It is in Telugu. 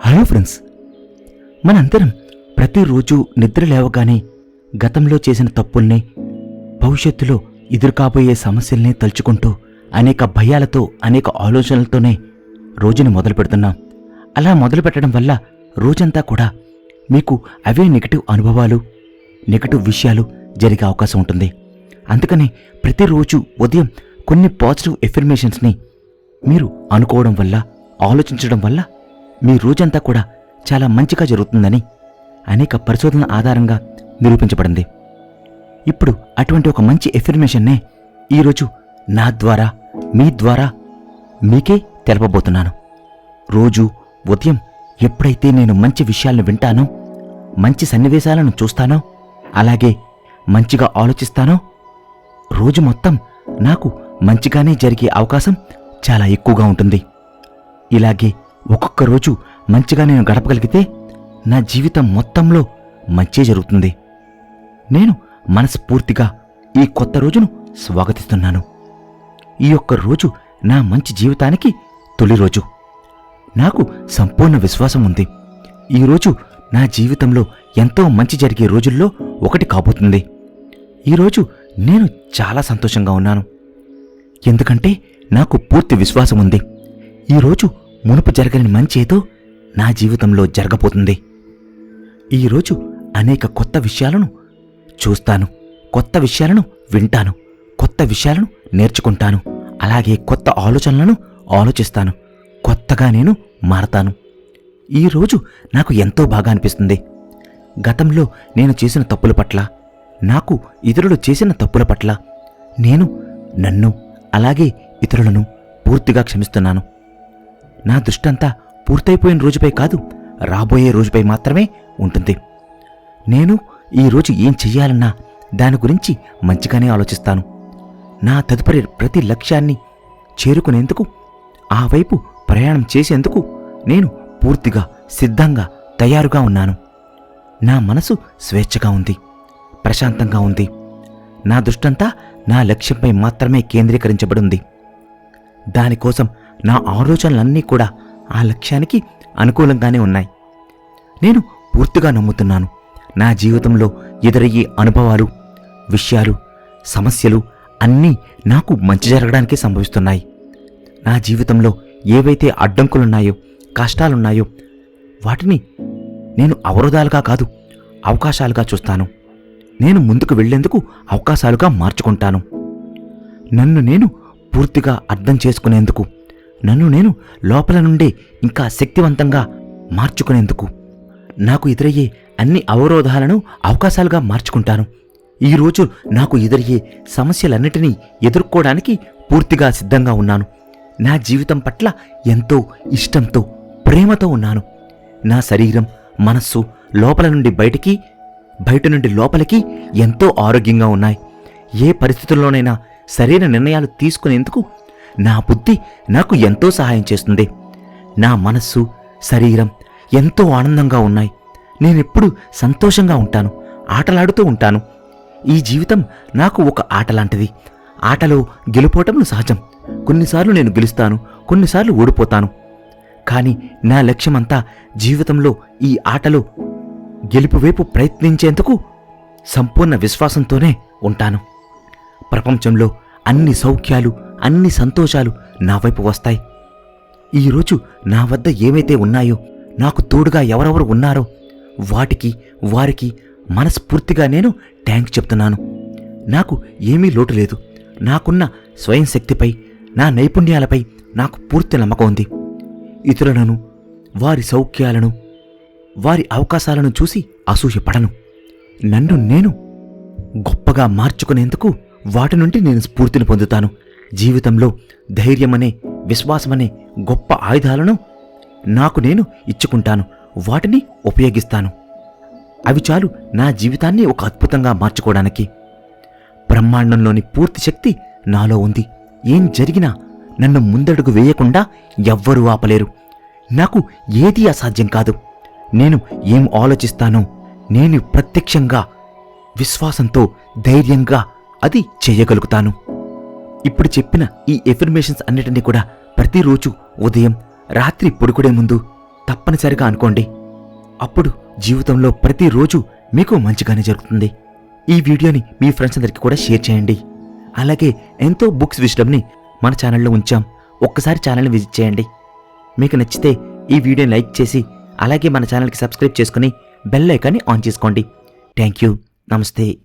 హలో ఫ్రెండ్స్ మనందరం ప్రతిరోజు నిద్ర లేవగానే గతంలో చేసిన తప్పుల్ని భవిష్యత్తులో ఎదురుకాబోయే సమస్యల్ని తలుచుకుంటూ అనేక భయాలతో అనేక ఆలోచనలతోనే రోజుని మొదలు పెడుతున్నాం. అలా మొదలు పెట్టడం వల్ల రోజంతా కూడా మీకు అవే నెగటివ్ అనుభవాలు నెగటివ్ విషయాలు జరిగే అవకాశం ఉంటుంది. అందుకని ప్రతిరోజు ఉదయం కొన్ని పాజిటివ్ ఎఫర్మేషన్స్ని మీరు అనుకోవడం వల్ల ఆలోచించడం వల్ల మీ రోజంతా కూడా చాలా మంచిగా జరుగుతుందని అనేక పరిశోధనల ఆధారంగా నిరూపించబడింది. ఇప్పుడు అటువంటి ఒక మంచి ఎఫర్మేషన్నే ఈరోజు నా ద్వారా మీ ద్వారా మీకే తెలపబోతున్నాను. రోజు ఉదయం ఎప్పుడైతే నేను మంచి విషయాలను వింటానో మంచి సన్నివేశాలను చూస్తానో అలాగే మంచిగా ఆలోచిస్తానో రోజు మొత్తం నాకు మంచిగానే జరిగే అవకాశం చాలా ఎక్కువగా ఉంటుంది. ఇలాగే ఒక్కొక్క రోజు మంచిగా నేను గడపగలిగితే నా జీవితం మొత్తంలో మంచి జరుగుతుంది. నేను మనస్ఫూర్తిగా ఈ కొత్త రోజును స్వాగతిస్తున్నాను. ఈ యొక్క రోజు నా మంచి జీవితానికి తొలి రోజు. నాకు సంపూర్ణ విశ్వాసం ఉంది. ఈరోజు నా జీవితంలో ఎంతో మంచి జరిగే రోజుల్లో ఒకటి కాబోతుంది. ఈరోజు నేను చాలా సంతోషంగా ఉన్నాను. ఎందుకంటే నాకు పూర్తి విశ్వాసం ఉంది. ఈరోజు మునుపు జరగని మంచి ఏదో నా జీవితంలో జరగబోతుంది. ఈరోజు అనేక కొత్త విషయాలను చూస్తాను కొత్త విషయాలను వింటాను కొత్త విషయాలను నేర్చుకుంటాను అలాగే కొత్త ఆలోచనలను ఆలోచిస్తాను కొత్తగా నేను మారతాను. ఈరోజు నాకు ఎంతో బాగా అనిపిస్తుంది. గతంలో నేను చేసిన తప్పుల పట్ల నాకు ఇతరులు చేసిన తప్పుల పట్ల నేను నన్ను అలాగే ఇతరులను పూర్తిగా క్షమిస్తున్నాను. నా దృష్టంతా పూర్తయిపోయిన రోజుపై కాదు రాబోయే రోజుపై మాత్రమే ఉంటుంది. నేను ఈరోజు ఏం చెయ్యాలన్నా దాని గురించి మంచిగానే ఆలోచిస్తాను. నా తదుపరి ప్రతి లక్ష్యాన్ని చేరుకునేందుకు ఆ వైపు ప్రయాణం చేసేందుకు నేను పూర్తిగా సిద్ధంగా తయారుగా ఉన్నాను. నా మనసు స్వేచ్ఛగా ఉంది ప్రశాంతంగా ఉంది. నా దృష్టంతా నా లక్ష్యంపై మాత్రమే కేంద్రీకరించబడింది దానికోసం నా ఆలోచనలన్నీ కూడా ఆ లక్ష్యానికి అనుకూలంగానే ఉన్నాయి. నేను పూర్తిగా నమ్ముతున్నాను. నా జీవితంలో ఎదురయ్యే అనుభవాలు విషయాలు సమస్యలు అన్నీ నాకు మంచి జరగడానికే సంభవిస్తున్నాయి. నా జీవితంలో ఏవైతే అడ్డంకులున్నాయో కష్టాలున్నాయో వాటిని నేను అవరోధాలుగా కాదు అవకాశాలుగా చూస్తాను. నేను ముందుకు వెళ్ళేందుకు అవకాశాలుగా మార్చుకుంటాను. నన్ను నేను పూర్తిగా అర్థం చేసుకునేందుకు నన్ను నేను లోపల నుండే ఇంకా శక్తివంతంగా మార్చుకునేందుకు. నాకు ఎదురయ్యే అన్ని అవరోధాలను అవకాశాలుగా మార్చుకుంటాను. ఈరోజు నాకు ఎదురయ్యే సమస్యలన్నిటినీ ఎదుర్కోవడానికి పూర్తిగా సిద్ధంగా ఉన్నాను. నా జీవితం పట్ల ఎంతో ఇష్టంతో ప్రేమతో ఉన్నాను. నా శరీరం మనస్సు లోపల నుండి బయటికి బయట నుండి లోపలికి ఎంతో ఆరోగ్యంగా ఉన్నాయి. ఏ పరిస్థితుల్లోనైనా సరైన నిర్ణయాలు తీసుకునేందుకు నా బుద్ధి నాకు ఎంతో సహాయం చేస్తుంది. నా మనస్సు శరీరం ఎంతో ఆనందంగా ఉన్నాయి. నేనెప్పుడు సంతోషంగా ఉంటాను ఆటలాడుతూ ఉంటాను. ఈ జీవితం నాకు ఒక ఆట లాంటిది. ఆటలో గెలుపోవటం సహజం. కొన్నిసార్లు నేను గెలుస్తాను కొన్నిసార్లు ఓడిపోతాను. కానీ నా లక్ష్యమంతా జీవితంలో ఈ ఆటలో గెలుపు వైపు ప్రయత్నించేందుకు సంపూర్ణ విశ్వాసంతోనే ఉంటాను. ప్రపంచంలో అన్ని సౌఖ్యాలు అన్ని సంతోషాలు నా వైపు వస్తాయి. ఈరోజు నా వద్ద ఏమైతే ఉన్నాయో నాకు తోడుగా ఎవరెవరు ఉన్నారో వాటికి వారికి మనస్ఫూర్తిగా నేను ట్యాంక్ చెప్తున్నాను. నాకు ఏమీ లోటు లేదు. నాకున్న స్వయం శక్తిపై నా నైపుణ్యాలపై నాకు పూర్తి నమ్మకం ఉంది. ఇతరులను వారి సౌఖ్యాలను వారి అవకాశాలను చూసి అసూయపడను. నన్ను నేను గొప్పగా మార్చుకునేందుకు వాటి నుండి నేను స్ఫూర్తిని పొందుతాను. జీవితంలో ధైర్యమనే విశ్వాసమనే గొప్ప ఆయుధాలను నాకు నేను ఇచ్చుకుంటాను. వాటిని ఉపయోగిస్తాను. అవి చాలు నా జీవితాన్ని ఒక అద్భుతంగా మార్చుకోవడానికి. బ్రహ్మాండంలోని పూర్తి శక్తి నాలో ఉంది. ఏం జరిగినా నన్ను ముందడుగు వేయకుండా ఎవ్వరూ ఆపలేరు. నాకు ఏదీ అసాధ్యం కాదు. నేను ఏం ఆలోచిస్తానో నేను ప్రత్యక్షంగా విశ్వాసంతో ధైర్యంగా అది చేయగలుగుతాను. ఇప్పుడు చెప్పిన ఈ ఎఫర్మేషన్స్ అన్నిటినీ కూడా ప్రతిరోజు ఉదయం రాత్రి పొడుకుడే ముందు తప్పనిసరిగా అనుకోండి. అప్పుడు జీవితంలో ప్రతిరోజు మీకు మంచిగానే జరుగుతుంది. ఈ వీడియోని మీ ఫ్రెండ్స్ అందరికీ కూడా షేర్ చేయండి. అలాగే ఎంతో బుక్స్ విషయంని మన ఛానల్లో ఉంచాం. ఒక్కసారి ఛానల్ని విజిట్ చేయండి. మీకు నచ్చితే ఈ వీడియోని లైక్ చేసి అలాగే మన ఛానల్కి సబ్స్క్రైబ్ చేసుకుని బెల్ ఐకాన్ని ఆన్ చేసుకోండి. థ్యాంక్ యూ నమస్తే.